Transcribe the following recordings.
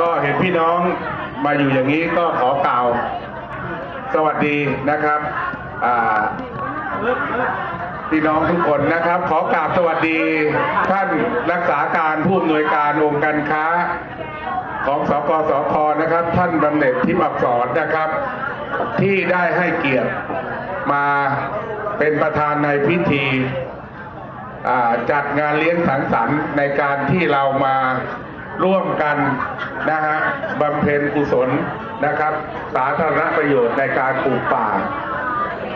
ก็เห็นพี่น้องมาอยู่อย่างนี้ก็ขอกล่าว สวัสดีนะครับพี่น้องทุกคนนะครับ ขอกราบสวัสดีท่านรักษาการผู้อำนวยการองค์การค้า ของสกสคนะครับ ท่านบำเหน็จทิพย์อักษรนะครับ ที่ได้ให้เกียรติมาเป็นประธานในพิธีจัดงานเลี้ยงสังสรรค์ในการที่เรามา ร่วมกันนะฮะบำเพ็ญกุศลนะครับ สาธารณประโยชน์ในการปลูกป่า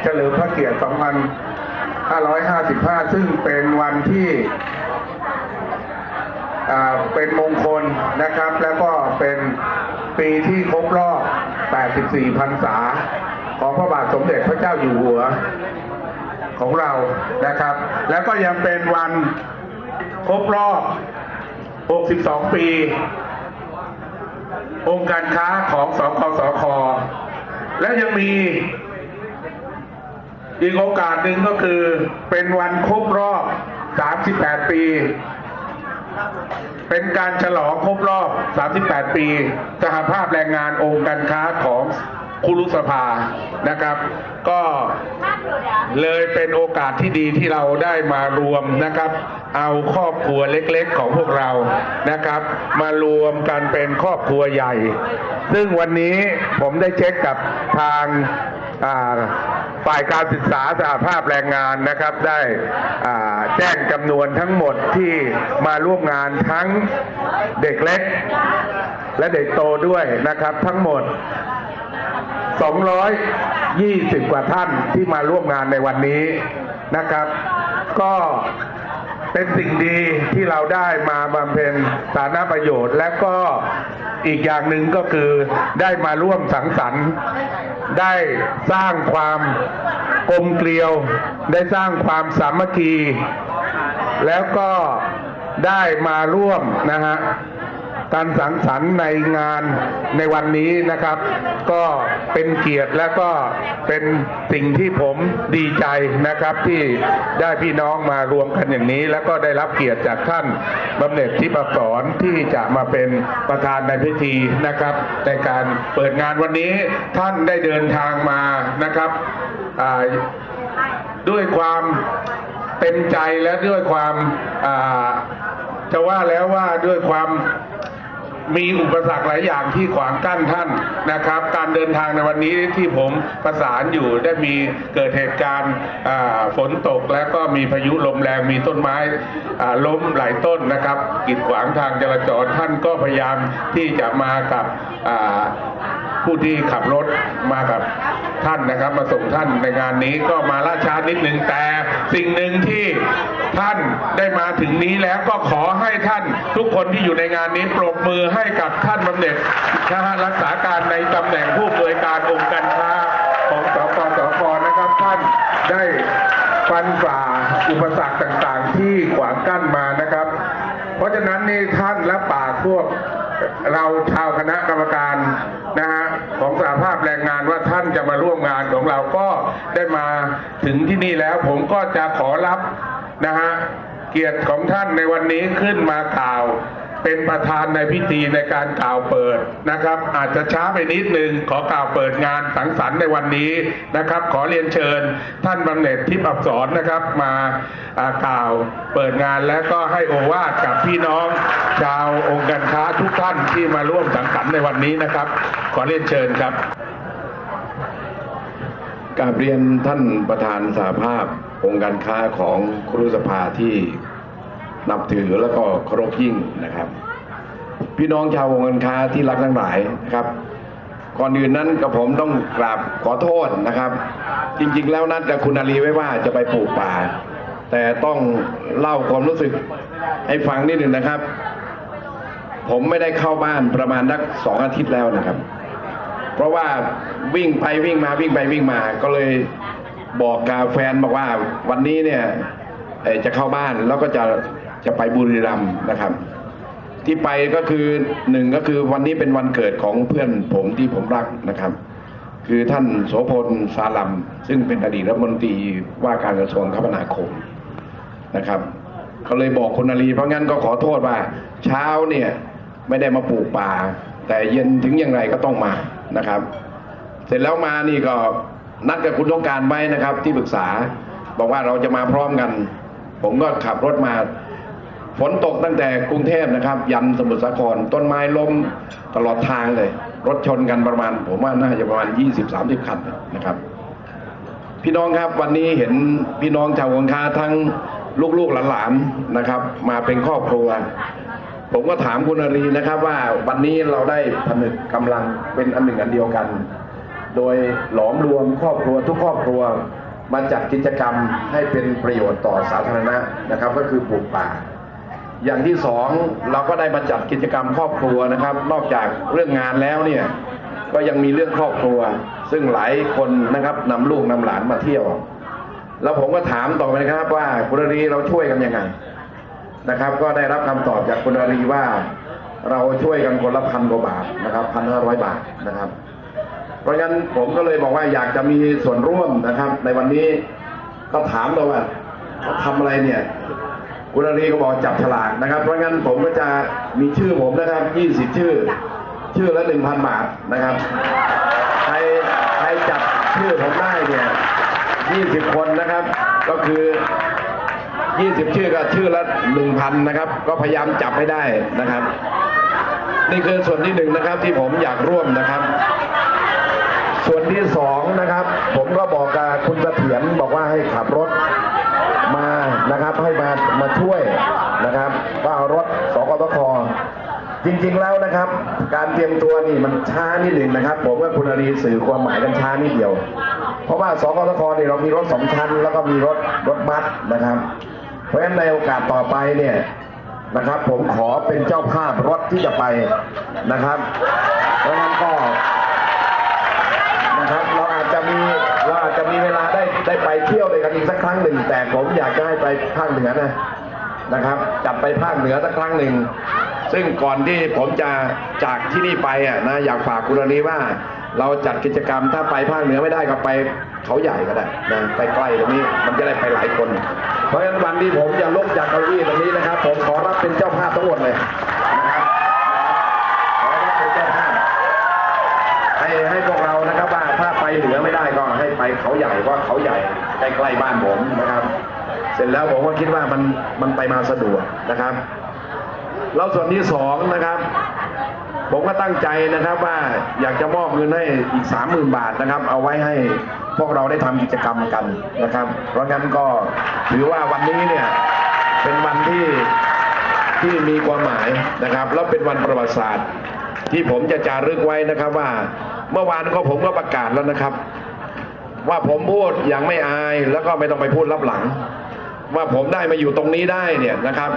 เฉลิมพระเกียรติ 2555 ซึ่งเป็นวันที่เป็นมงคลนะครับ แล้วก็เป็นปีที่ครบรอบ 84 พรรษา ของพระบาทสมเด็จพระเจ้าอยู่หัวของเรานะครับ แล้วก็ยังเป็นวันครบรอบ 62 ปี องค์การค้าของสกสค และยังมีอีกโอกาสหนึ่งก็คือเป็นวันครบรอบ 38 ปี เป็นการฉลองครบรอบ 38 ปีสหภาพแรงงานองค์การค้าของ คุรุสภานะครับ ก็เลยเป็นโอกาสที่ดีที่เราได้มารวมนะครับ เอาครอบครัวเล็กๆของพวกเรานะครับ มารวมกันเป็นครอบครัวใหญ่ ซึ่งวันนี้ผมได้เช็คกับทางฝ่ายการศึกษาสหภาพแรงงานนะครับ ได้แจ้งจำนวนทั้งหมดที่มาร่วมงานทั้งเด็กเล็ก และเด็กโตด้วยนะครับ ทั้งหมด 220 กว่าท่านที่มาร่วมงานในวันนี้นะครับ ก็เป็นสิ่งดีที่เราได้มาบำเพ็ญสาธารณประโยชน์ และก็อีกอย่างหนึ่งก็คือได้มาร่วมสังสรรค์ ได้สร้างความกลมเกลียว ได้สร้างความสามัคคี แล้วก็ได้มาร่วมนะฮะ การสังสรรค์ในงานในวันนี้นะครับ ก็เป็นเกียรติและก็เป็นสิ่งที่ผมดีใจนะครับที่ได้พี่น้องมารวมกันอย่างนี้ แล้วก็ได้รับเกียรติจากท่านบำเหน็จทิพย์อักษรที่จะมาเป็นประธานในพิธีนะครับในการเปิดงานวันนี้ท่านได้เดินทางมานะครับด้วยความเต็มใจและด้วยความจะว่าแล้วว่าด้วยความ มีอุปสรรคหลายอย่างที่ขวางกั้นท่านนะครับ การเดินทางในวันนี้ที่ผมประสานอยู่ได้มีเกิดเหตุการณ์ฝนตกแล้วก็มีพายุลมแรงมีต้นไม้ล้มหลายต้นนะครับกีดขวางทางจราจรท่านก็พยายามที่จะมากับผู้ที่ขับรถมากับ ท่านนะครับ มาส่งท่านในงานนี้ก็มาล่าช้านิดหนึ่งแต่สิ่งหนึ่งที่ท่านได้มาถึงนี้แล้วก็ขอให้ท่านทุกคนที่อยู่ในงานนี้ปรบมือให้กับท่านบำเหน็จนะฮะรักษาการในตำแหน่งผู้อำนวยการองค์การค้าของสกสคนะครับท่านได้ฟันฝ่าอุปสรรคต่างๆ ที่ขวางกั้นมานะครับ เพราะฉะนั้นนี่ท่านและป่ากพวก เราชาวคณะกรรมการนะฮะของสหภาพแรงงานว่าท่านจะมาร่วมงานของเราก็ได้มาถึงที่นี่แล้วผมก็จะขอรับนะฮะเกียรติของท่านในวันนี้ขึ้นมากล่าว เป็นประธานในพิธีในการกล่าวเปิดนะครับ อาจจะช้าไปนิดนึงขอกล่าวเปิดงานสังสรรค์ในวันนี้นะครับ ขอเรียนเชิญท่านบำเหน็จทิพย์อักษรนะครับมากล่าวเปิดงานและก็ให้โอวาทกับพี่น้องชาวองค์การค้าทุกท่านที่มาร่วมสังสรรค์ในวันนี้นะครับ ขอเรียนเชิญครับกาบเรียนท่านประธานสาภาพองค์การค้าของครุสภาที่ นับถือแล้วก็เคารพยิ่งนะครับ พี่น้องชาวองการค้าที่รักทั้งหลายนะครับก่อนอื่นนั้นกับผมต้องกราบขอโทษนะครับ จริง ๆ แล้วนัดกับคุณอาลีไว้ว่าจะไปปลูกป่า แต่ต้องเล่าความรู้สึกให้ฟังนิดหนึ่งนะครับ ผมไม่ได้เข้าบ้านประมาณนักสองอาทิตย์แล้วนะครับ เพราะว่าวิ่งไปวิ่งมาวิ่งไปวิ่งมา ก็เลยบอกกับแฟนบอกว่าวันนี้เนี่ยจะเข้าบ้านแล้วก็จะ จะไปบุรีรัมย์นะครับ ที่ไปก็คือหนึ่งก็คือวันนี้เป็นวันเกิดของเพื่อนผมที่ผมรักนะครับ คือท่านโสพลสาลัมซึ่งเป็นอดีตรัฐมนตรีว่าการกระทรวงคมนาคมนะครับก็เลยบอกคุณนาลีเพราะงั้นก็ขอโทษว่า เช้าเนี่ยไม่ได้มาปลูกป่า แต่เย็นถึงอย่างไรก็ต้องมานะครับ เสร็จแล้วมานี่ก็นัดกับคุณต้องการไว้นะครับ ที่ปรึกษาบอกว่าเราจะมาพร้อมกัน ผมก็ขับรถมา ฝนตกตั้งแต่กรุงเทพนะครับ ยันสมุทรสาคร ต้นไม้ล้มตลอดทางเลย รถชนกันประมาณ ผมว่าน่าจะประมาณ 20-30 คันนะครับ พี่น้องครับวันนี้เห็นพี่น้องชาวหังคาทั้งลูกๆหลานๆนะครับ มาเป็นครอบครัว ผมก็ถามคุณอรีนะครับ ว่าวันนี้เราได้ผนึกกำลังเป็นอันหนึ่งอันเดียวกัน โดยหลอมรวมครอบครัวทุกครอบครัวมาจัดกิจกรรมให้เป็นประโยชน์ต่อสาธารณะนะครับ ก็คือปลูกป่า อย่างที่สองเราก็ได้มาจัดกิจกรรมครอบครัวนะครับ นอกจากเรื่องงานแล้วเนี่ยก็ยังมีเรื่องครอบครัว ซึ่งหลายคนนะครับนำลูกนำหลานมาเที่ยว แล้วผมก็ถามต่อไปนะครับว่าคุณอรีเราช่วยกันยังไงนะครับ ก็ได้รับคำตอบจากคุณอรีว่าเราช่วยกันคนละพันกว่าบาทนะครับพันห้าร้อยบาทนะครับ เพราะงั้นผมก็เลยบอกว่าอยากจะมีส่วนร่วมนะครับ ในวันนี้ก็ถามเราว่าเขาทำอะไรเนี่ย คุณอรีก็บอกจับฉลากนะครับ เพราะงั้นผมก็จะมีชื่อผมนะครับยี่สิบชื่อ ชื่อละหนึ่งพันบาทนะครับ ใครใครจับชื่อผมได้เนี่ยยี่สิบคนนะครับ ก็คือยี่สิบชื่อก็ชื่อละหนึ่งพันนะครับ ก็พยายามจับให้ได้นะครับ นี่คือส่วนที่หนึ่งนะครับที่ผมอยากร่วมนะครับ ส่วนที่สองนะครับ ผมก็บอกกับคุณเสถียรบอกว่าให้ขับรถมา นะครับให้มามาช่วยนะครับก็เอารถสกตคจริงๆแล้วนะครับ การเตรียมตัวนี่มันช้านิดหนึ่งนะครับ ผมกับคุณอรีสื่อความหมายกันช้านิดเดียว เพราะว่าสกตคเนี่ยเรามีรถสองชั้น แล้วก็มีรถรถบัสนะครับ เพราะฉะนั้นในโอกาสต่อไปเนี่ยนะครับ ผมขอเป็นเจ้าภาพรถที่จะไปนะครับเพราะฉะนั้นก็ นะครับเราอาจจะมีเราอาจจะมีเวลา ได้ไปเที่ยวด้วยกันอีกสักครั้งหนึ่ง แต่ผมอยากจะให้ไปภาคเหนือนะนะครับ จัดไปภาคเหนือสักครั้งหนึ่ง ซึ่งก่อนที่ผมจะจากที่นี่ไปอะนะอยากฝากคุณอารีว่า เราจัดกิจกรรมถ้าไปภาคเหนือไม่ได้ก็ไปเขาใหญ่ก็ได้นะใกล้ๆตรงนี้มันจะได้ไปหลายคน เพราะฉะนั้นวันที่ผมจะลุกจากเก้าอี้ตรงนี้นะครับ ผมขอรับเป็นเจ้าภาพทั้งหมดเลยนะครับขอรับเป็นเจ้าภาพ ให้ให้พวกเรานะครับว่าถ้าไปเหนือไม่ได้ก็ ให้ไปเขาใหญ่เพราเขาใหญ่ใกล้ๆบ้านผมนะครับ เสร็จแล้วผมก็คิดว่ามันมันไปมาสะดวกนะครับแล้วส่วนที่สองนะครับ ผมก็ตั้งใจนะครับว่าอยากจะมอบเงินให้อีกสามหมื่นบาทนะครับ เอาไว้ให้พวกเราได้ทำกิจกรรมกันนะครับ เพราะงั้นก็ถือว่าวันนี้เนี่ยเป็นวันที่ที่มีความหมายนะครับ แล้วเป็นวันประวัติศาสตร์ ที่ผมจะจารึกไว้นะครับว่าเมื่อวานก็ผมก็ประกาศแล้วนะครับ ว่าผมพูดอย่างไม่อายแล้วก็ไม่ต้องไปพูดรับหลัง ว่าผมได้มาอยู่ตรงนี้ได้เนี่ยนะครับ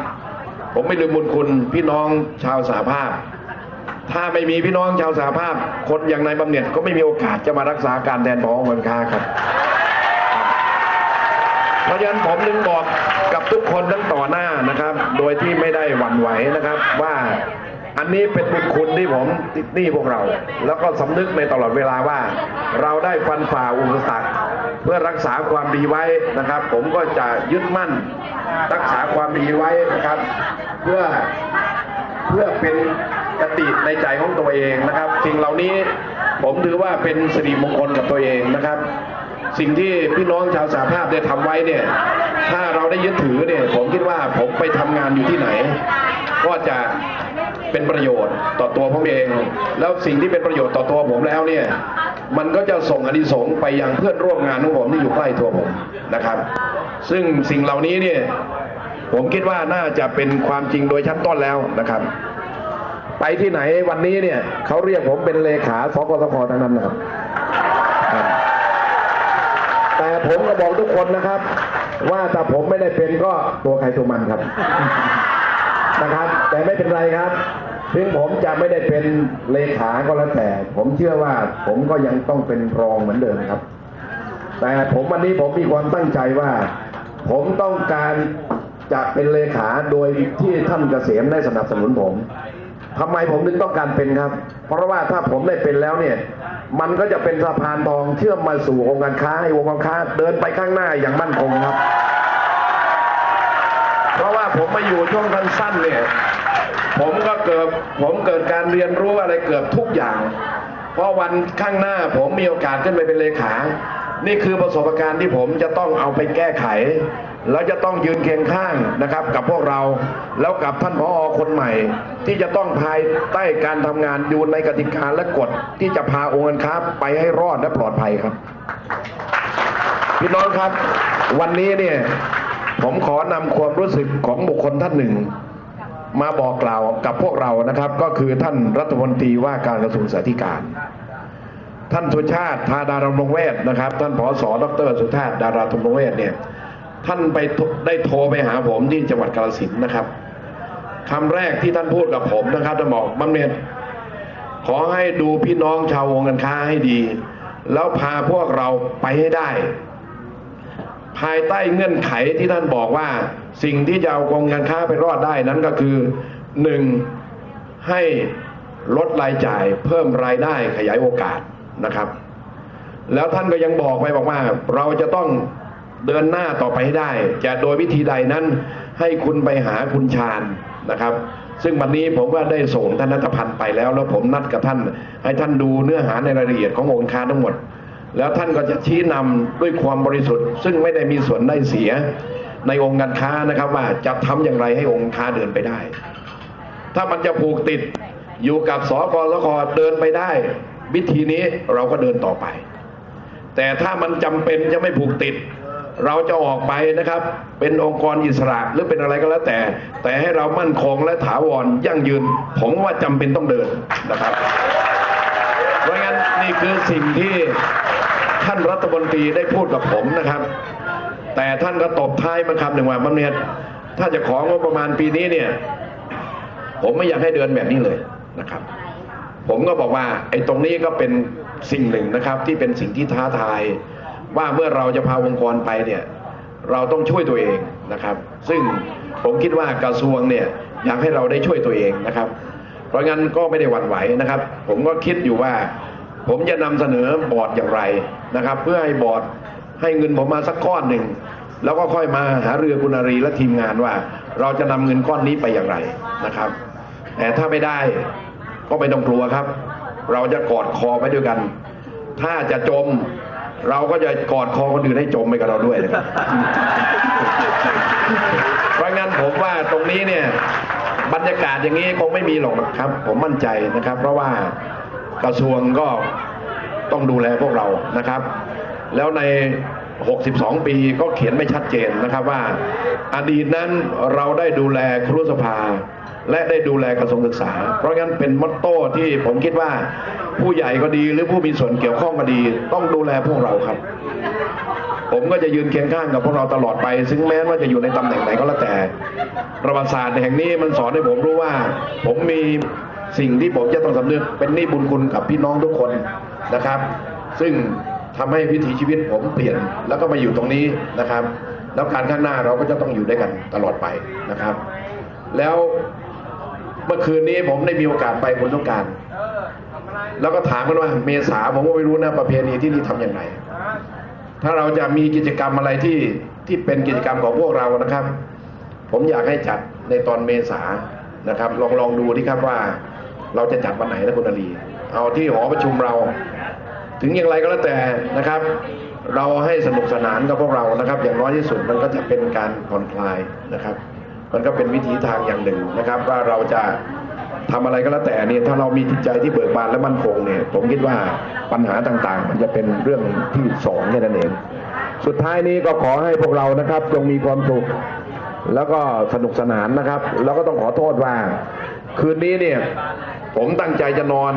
ผมไม่ลืมบุญคุณพี่น้องชาวสาภาพ ถ้าไม่มีพี่น้องชาวสาภาพ คนอย่างนายบำเหน็จก็ไม่มีโอกาสจะมารักษาการแทนพอเงินค้าครับ เพราะฉะนั้นผมจึงบอกกับทุกคนทั้งต่อหน้านะครับ โดยที่ไม่ได้หวั่นไหวนะครับว่า อันนี้เป็นบุญคุณที่ผมติดหนี้พวกเรา แล้วก็สำนึกในตลอดเวลาว่า เราได้ฟันฝ่าอุปสรรคเพื่อรักษาความดีไว้นะครับ ผมก็จะยึดมั่นรักษาความดีไว้นะครับ เพื่อเพื่อเป็นกติในใจของตัวเองนะครับสิ่งเหล่านี้ผมถือว่าเป็นสิริมงคลกับตัวเองนะครับ สิ่งที่พี่น้องชาวสาภาพได้ทำไว้เนี่ย ถ้าเราได้ยึดถือเนี่ย ผมคิดว่าผมไปทำงานอยู่ที่ไหน ก็จะ เป็นประโยชน์ต่อตัวผมเอง แล้วสิ่งที่เป็นประโยชน์ต่อตัวผมแล้วเนี่ยมันก็จะส่งอนิสงส์ไปยังเพื่อนร่วมงานของผมที่อยู่ใกล้ตัวผมนะครับ ซึ่งสิ่งเหล่านี้เนี่ยผมคิดว่าน่าจะเป็นความจริงโดยชั้นต้นแล้วนะครับ ไปที่ไหนวันนี้เนี่ยเขาเรียกผมเป็นเลขาสกสคทั้งนั้นนะครับครับแต่ผมก็บอกทุกคนนะครับ ว่าถ้าผมไม่ได้เป็นก็ตัวใครตัวมันครับนะครับ แต่ไม่เป็นไรครับ ถึงผมจะไม่ได้เป็นเลขาก็แล้วแต่ ผมเชื่อว่าผมก็ยังต้องเป็นรองเหมือนเดิมครับ แต่ผมวันนี้ผมมีความตั้งใจว่า ผมต้องการจะเป็นเลขาโดยที่ท่านเกษมได้สนับสนุนผมทำไมผมถึงต้องการเป็นครับ เพราะว่าถ้าผมได้เป็นแล้วเนี่ย มันก็จะเป็นสะพานทองเชื่อมมาสู่องค์การค้าให้องค์การค้า เดินไปข้างหน้าอย่างมั่นคงครับ เพราะว่าผมมาอยู่ช่วงสั้นๆเนี่ย ผมก็เกิดผมเกิดการเรียนรู้อะไรเกือบทุกอย่าง เพราะวันข้างหน้าผมมีโอกาสขึ้นไปเป็นเลขา นี่คือประสบการณ์ที่ผมจะต้องเอาไปแก้ไข แล้วจะต้องยืนเคียงข้างนะครับ กับพวกเราแล้วกับท่านผอคนใหม่ ที่จะต้องภายใต้การทำงานอยู่ในกติกาและกฎที่จะพาองค์การค้าไปให้รอดและปลอดภัยครับ พี่น้องครับ วันนี้เนี่ยผมขอนำความรู้สึกของบุคคลท่านหนึ่ง มาบอกกล่าวกับพวกเรานะครับ ก็คือท่านรัฐมนตรีว่าการกระทรวงสาธการ ท่านสุชาติธาดารงรงเวศนะครับ ท่านผอสดรสุชาติดาราธงเวศเนี่ยท่านไปได้โทรไปหาผมที่จังหวัดกาฬสินธุ์นะครับคำแรกที่ท่านพูดกับผมนะครับท่านบอกบัมเนตขอให้ดูพี่น้องชาววงการค้าให้ดี แล้วพาพวกเราไปให้ได้ ภายใต้เงื่อนไขที่ท่านบอกว่า สิ่งที่จะเอากองการค้าไปรอดได้นั้นก็คือหนึ่งให้ลดรายจ่ายเพิ่มรายได้ขยายโอกาสนะครับ แล้วท่านก็ยังบอกไปบอกว่า เราจะต้องเดินหน้าต่อไปให้ได้ จะโดยวิธีใดนั้น ให้คุณไปหาคุณชาญนะครับ ซึ่งวันนี้ผมว่าได้ส่งท่านนัทพันธ์ไปแล้ว แล้วผมนัดกับท่าน ให้ท่านดูเนื้อหาในรายละเอียดขององค์กาทั้งหมด แล้วท่านก็จะชี้นำด้วยความบริสุทธิ์ ซึ่งไม่ได้มีส่วนได้เสีย ในองค์การค้านะครับว่าจะทำอย่างไรให้องค์การค้าเดินไปได้ ถ้ามันจะผูกติดอยู่กับสกสคเดินไปได้ วิธีนี้เราก็เดินต่อไป แต่ถ้ามันจำเป็นจะไม่ผูกติด เราจะออกไปนะครับ เป็นองค์กรอิสระหรือเป็นอะไรก็แล้วแต่ แต่ให้เรามั่นคงและถาวรยั่งยืน ผมว่าจำเป็นต้องเดินนะครับ เพราะงั้นนี่คือสิ่งที่ท่านรัฐมนตรีได้พูดกับผมนะครับ แต่ท่านก็ตบท้ายมาคำหนึ่งว่าบำเหน็จถ้าจะของงบประมาณปีนี้เนี่ย ผมไม่อยากให้เดินแบบนี้เลยนะครับ ผมก็บอกว่า ไอ้ตรงนี้ก็เป็นสิ่งหนึ่งนะครับ ที่เป็นสิ่งที่ท้าทาย ว่าเมื่อเราจะพาองค์กรไปเนี่ย เราต้องช่วยตัวเองนะครับ ซึ่งผมคิดว่ากระทรวงเนี่ยอยากให้เราได้ช่วยตัวเองนะครับ เพราะงั้นก็ไม่ได้หวั่นไหวนะครับ ผมก็คิดอยู่ว่า ผมจะนำเสนอบอร์ดอย่างไรนะครับ เพื่อให้บอร์ด ให้เงินผมมาสักก้อนหนึ่ง แล้วก็ค่อยมาหาเรือกุณารีและทีมงานว่า เราจะนำเงินก้อนนี้ไปอย่างไรนะครับ แต่ถ้าไม่ได้ก็ไม่ต้องกลัวครับ เราจะกอดคอไปด้วยกัน ถ้าจะจม เราก็จะกอดคอคนอื่นให้จมไปกับเราด้วยนะครับเพราะงั้นผมว่าตรงนี้เนี่ยบรรยากาศอย่างนี้คงไม่มีหรอกครับ ผมมั่นใจนะครับ เพราะว่ากระทรวงก็ต้องดูแลพวกเรานะครับ แล้วใน 62 ปีก็เขียนไม่ชัดเจนนะครับว่า อดีตนั้นเราได้ดูแลครุสภา และได้ดูแลกระทรวงศึกษา เพราะงั้นเป็นมอตโต้ที่ผมคิดว่าผู้ใหญ่ก็ดีหรือผู้มีส่วนเกี่ยวข้องก็ดี ต้องดูแลพวกเราครับ ผมก็จะยืนเคียงข้างกับพวกเราตลอดไป ซึ่งแม้ว่าจะอยู่ในตำแหน่งไหนก็แล้วแต่ ประวัติศาสตร์แห่งนี้มันสอนให้ผมรู้ว่า ผมมีสิ่งที่ผมจะต้องสำนึกเป็นหนี้บุญคุณกับพี่น้องทุกคนนะครับ ซึ่ง ทำให้วิถีชีวิตผมเปลี่ยนแล้วก็มาอยู่ตรงนี้นะครับ แล้วการข้างหน้าเราก็จะต้องอยู่ด้วยกันตลอดไปนะครับ แล้วเมื่อคืนนี้ผมได้มีโอกาสไปบนต้องการ แล้วก็ถามกันว่าเมษาผมก็ไม่รู้นะประเพณีที่นี่ทำอย่างไร ถ้าเราจะมีกิจกรรมอะไรที่ที่เป็นกิจกรรมของพวกเรานะครับ ผมอยากให้จัดในตอนเมษานะครับ ลองลองดูที่ครับว่า เราจะจัดวันไหนนะคุณอาลีเอาที่หอประชุมเรา ถึงอย่างไรก็แล้วแต่นะครับ เราให้สนุกสนานกับพวกเรานะครับ อย่างน้อยที่สุดมันก็จะเป็นการผ่อนคลายนะครับ มันก็เป็นวิถีทางอย่างหนึ่งนะครับ ว่าเราจะทำอะไรก็แล้วแต่เนี่ยถ้าเรามีจิตใจที่เบิกบานและมั่นคงเนี่ย ผมคิดว่าปัญหาต่างๆ มันจะเป็นเรื่องที่สองแค่นั้นเอง สุดท้ายนี้ก็ขอให้พวกเรานะครับ จงมีความสุขแล้วก็สนุกสนานนะครับ แล้วก็ต้องขอโทษว่า คืนนี้เนี่ย ผมตั้งใจจะนอน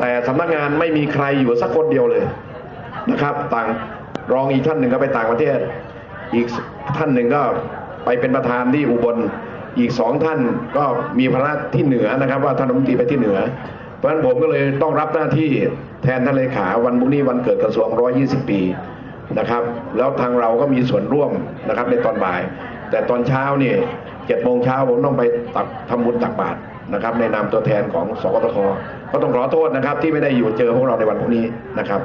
แต่สำนักงานไม่มีใครอยู่สักคนเดียวเลยนะครับ ต่างรองอีกท่านหนึ่งก็ไปต่างประเทศ อีกท่านหนึ่งก็ไปเป็นประธานที่อุบล อีกสองท่านก็มีภาระที่เหนือนะครับ ว่าท่านรัฐมนตรีไปที่เหนือ เพราะฉะนั้นผมก็เลยต้องรับหน้าที่แทนท่านเลขาวันพรุ่งนี้วันเกิดกระทรวง 120 ปีนะครับ แล้วทางเราก็มีส่วนร่วมนะครับในตอนบ่าย แต่ตอนเช้านี่เจ็ดโมงเช้าผมต้องไปตักทำบุญตักบาตร นะครับในนามตัวแทนของสกตคก็ต้องขอโทษนะครับ ที่ไม่ได้อยู่เจอพวกเราในวันพรุ่งนี้นะครับ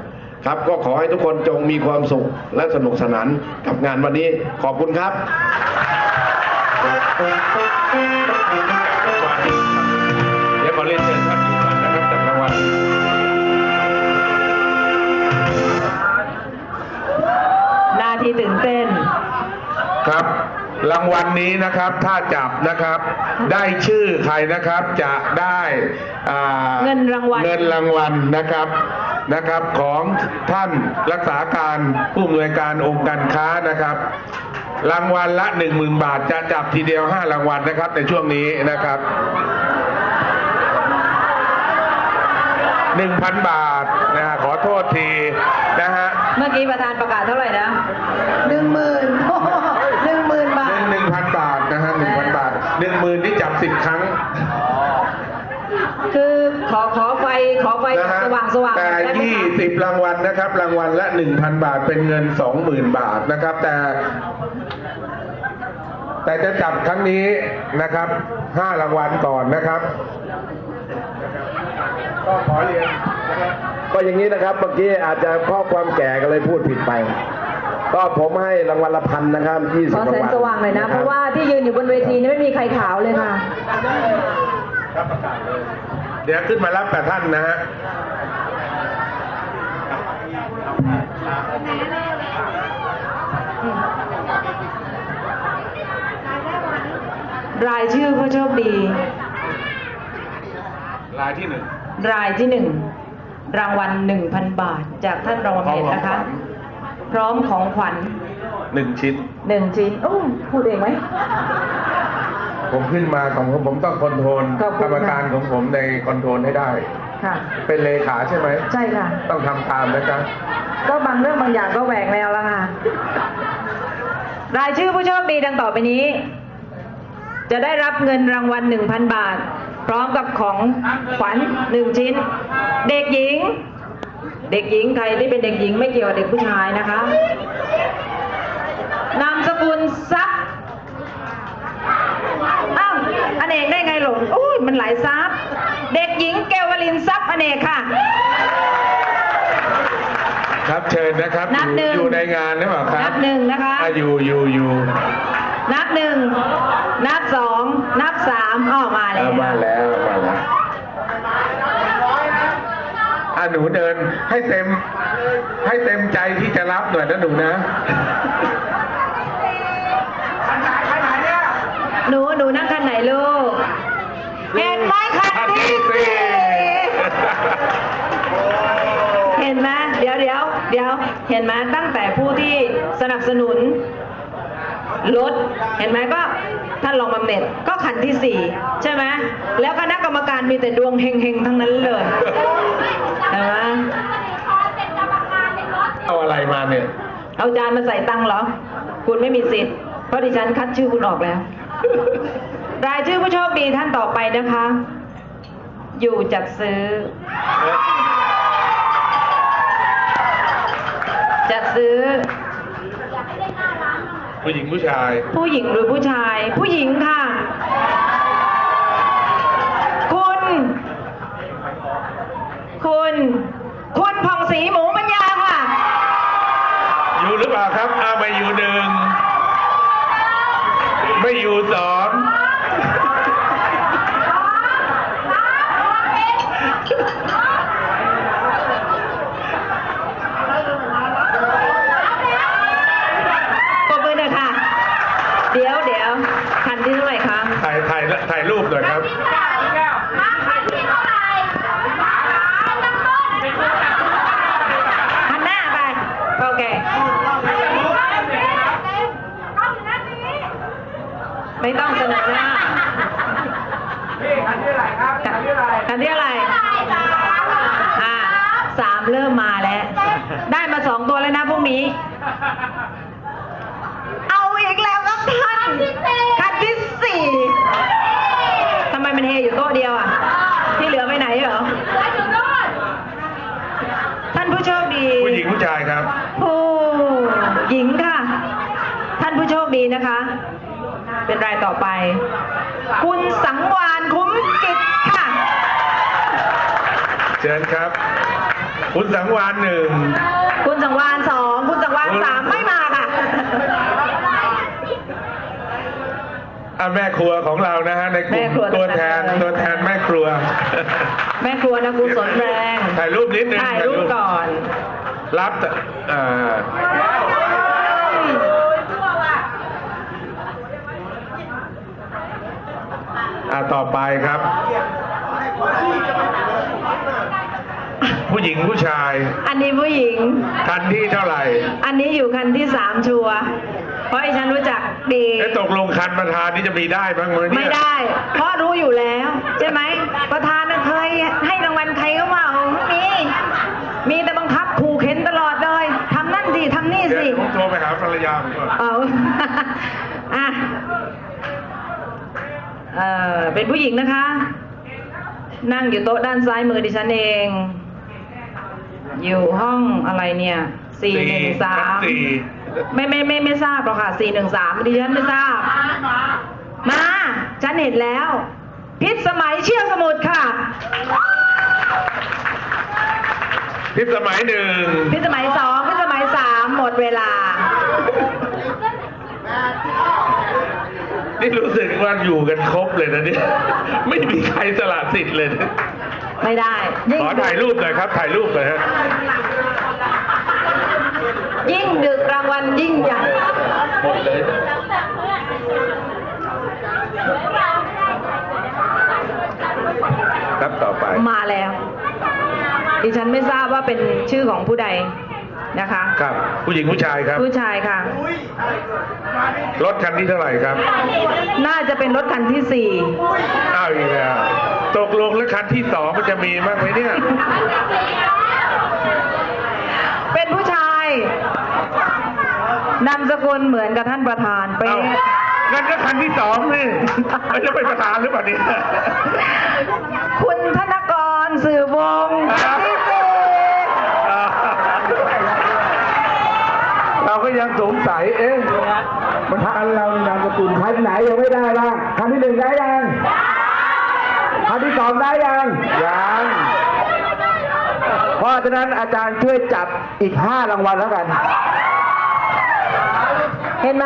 ครับก็ขอให้ทุกคนจงมีความสุขและสนุกสนานกับงานวันนี้ขอบคุณครับเดี๋ยวขอเรียนเชิญท่านอยู่ก่อนนะครับจับรางวัลนาทีตื่นเต้นครับ รางวัลนี้นะครับถ้าจับนะครับได้ชื่อใครนะครับจะได้อ่าเงินรางวัลเงินรางวัลนะครับนะครับของท่านรักษาการผู้อำนวยการองค์การค้านะครับ รางวัลละหนึ่งหมื่นบาทจะจับทีเดียวห้ารางวัลนะครับ ในช่วงนี้นะครับหนึ่งพันบาทนะฮะขอโทษทีนะฮะเมื่อกี้ประธานประกาศเท่าไหร่นะหนึ่งหมื่น สว่างสว่างแต่ได้ไหมยี่คะสิบรางวัลนะครับ รางวัลละหนึ่งพันบาทเป็นเงินสองหมื่นบาทนะครับ แต่ แต่จะจับครั้งนี้นะครับห้ารางวัลก่อนนะครับ ก็ขอเรียนนะครับ ก็อย่างนี้นะครับเมื่อกี้อาจจะเพราะความแก่ก็เลยพูดผิดไป ก็ผมให้รางวัลละพันนะครับยี่สิขบอรางแสงวัลสว่างหน่อยนะคเพบราะว่าที่ยืนอยู่บนเวทีนี่ไม่มีใครขาวเลยค่ะ เดี๋ยวขึ้นมารับแต่ท่านนะฮะ รายชื่อผู้โชคดี รายที่หนึ่งรายที่หนึ่งรางวัลหนึ่งพันบาท จากท่านรองพร้อมเอกของนะคะขวัญพร้อมของขวัญหนึ่งชิ้นหนึ่งชิ้นโอ้พูดเองไหมผมขึ้นมาของผมผมต้องคอนโทรลขอบคุณกรรมการของผมในคอนโทรลให้ได้ ค่ะ เป็นเลขาใช่ไหม ใช่ค่ะ ต้องทำตามนะจ๊ะก็บางเรื่องบางอย่างก็แหวกแนวแล้วค่ะ รายชื่อผู้โชคดีดังต่อไปนี้ จะได้รับเงินรางวัล 1,000 บาท พร้อมกับของขวัญหนึ่งชิ้น เด็กหญิง เด็กหญิงใครที่เป็นเด็กหญิงไม่เกี่ยวกับเด็กผู้ชายนะคะ นามสกุลซับอ้าว อเนกได้ไงหลงอุ้ยมันหลายซับเด็กหญิงเกวลินซับอเนกค่ะ ครับเชิญนะครับนับอยู่หนึ่ง อยู่ในงานหรือเปล่าครับนับหนึ่งนะคะ อ่อยู่อยู่อยู่นับหนึ่ง นับสอง นับสามอ้อมาแล้อ่าวมาแล้วมาแล้วอะหนูเดินให้เต็ม ให้เต็มใจที่จะรับหน่อยนะหนูนะ หนูหนูนั่งคันไหนลูก เห็นไหมคันคันที่ที่สี่สี่เห็นไหมเดี๋ยวเดี๋ยวเดี๋ยว เห็นไหมตั้งแต่ผู้ที่สนับสนุนรถเห็นไหมก็ท่านรองมาเม็ดก็คันที่สี่ใช่ไหมแล้วคณะกรรมการมีแต่ดวงเฮงๆทั้งนั้นเลยเห็นไหมเอาอะไรมาเนี่ย เอาจานมาใส่ตังค์เหรอ คุณไม่มีสิทธิ์ เพราะดิฉันคัดชื่อคุณออกแล้ว รายชื่อผู้โชคดีท่านต่อไปนะคะ อยู่จัดซื้อ จัดซื้อ ผู้หญิงผู้ชาย ผู้หญิงหรือผู้ชาย ผู้หญิงค่ะ คุณ คุณ คุณผ่องศรีหมูปัญญาค่ะ อยู่หรือเปล่าครับอ้าวไม่อยู่หนึ่ง ไม่อยู่สองปรบมือหน่อยค่ะ เดี๋ยวเดี๋ยวคันที่เท่าไหร่คะ ถ่ายถ่ายถ่ายรูปหน่อยครับ หันหน้าไป โอเค ไม่ต้องเสนอหน้าคันที่อะไรครับคันที่อะไรคันที่อะไรอ่าสามเริ่มมาแล้ว ได้มาสองตัวแล้วนะพรุ่งนี้ เอาอีกแล้วครับท่านคันที่สี่ทำไมมันเฮอยู่โต๊ะเดียวอะ ที่เหลือไปไหนเหรอท่านผู้โชคดีผู้หญิงผู้ชายครับผู้หญิงค่ะ ท่านผู้โชคดีนะคะ เป็นรายต่อไป คุณสังวานคุ้มกิจค่ะ เชิญครับ คุณสังวานหนึ่ง คุณสังวานสองคุณสังวานสามไม่มาค่ะ อะแม่ครัวของเรานะฮะในกลุ่แม่มครัว ตัวแทนทั้งนั้นเลยตัวแทนแม่ครัว แม่ครัวนะกุศลแรงถ่ายรูปนิดนึงถ่ายรูปก่อน รับแต่อ่า อ่าต่อไปครับ ผู้หญิงผู้ชาย อันนี้ผู้หญิง คันที่เท่าไหร่ อันนี้อยู่คันที่สามชัวร์เพราะไอ้ฉันรู้จักดีเอ๊ะตกลงคันประธานนี่จะมีได้บ้างไหมเนี่ยไม่ได้ เพราะรู้อยู่แล้ว ใช่ไหมประธานน่ะเคยให้รางวัลใครก็ว่ามี มีแต่บังคับผูกเข็นตลอดเลยทำนั่นสิทำนี่เดี๋ยวสิผมโทรไปหาภรรยาผมก่อนเอา อะ เออเป็นผู้หญิงนะคะ นั่งอยู่โต๊ะด้านซ้ายมือดิฉันเอง อยู่ห้องอะไรเนี่ยสี่หนึ่งสาชั้มนสี่ไม่ไม่ไม่ไม่ทราบหรอกค่ะสี่หนึ่งสามดิฉันไม่ทราบ มาฉันเห็นแล้ว พิษสมัยเชี่ยวสมุทรค่ะทิศสมัยหนึ่งพิษสมัยสองพิษสมัยสามหมดเวลา นี่รู้สึกว่าอยู่กันครบเลยนะเนี่ย ไม่มีใครสละสิทธิ์เลยนะไม่ได้ยิ่งขอถ่ายรูปหน่อยครับ ถ่ายรูปหน่อยฮะ ยิ่งดึกรางวัลยิ่งใหญ่ หมดเลย ครับต่อไป มาแล้ว ดิฉันไม่ทราบว่าเป็นชื่อของผู้ใด นะคะ ครับ ผู้หญิงผู้ชายครับ ผู้ชายค่ะ รถคันที่เท่าไหร่ครับ น่าจะเป็นรถคันที่สี่อ้าวอีกแล้วตกลงแล้วคันที่สองมันจะมีบ้างไหมเนี่ย เป็นผู้ชายนามสกุลเหมือนกับท่านประธานเป๊ะ เอ้า งั้นก็คันที่สองนี่ไม่จะเป็นประธานหรือเปล่าเนี่ย คุณธนกรสื่อวงศ์ครับที่สี่ เราก็ยังสงสัยเอ๊ะมันทันเราในนามสกุลคันไหนยังไม่ได้บ้างคันที่หนึ่งได้ยังคันที่สองได้ยังยังเพราะฉะนั้นอาจารย์ช่วยจับอีกห้ารางวัลแล้วกัน เห็นไหม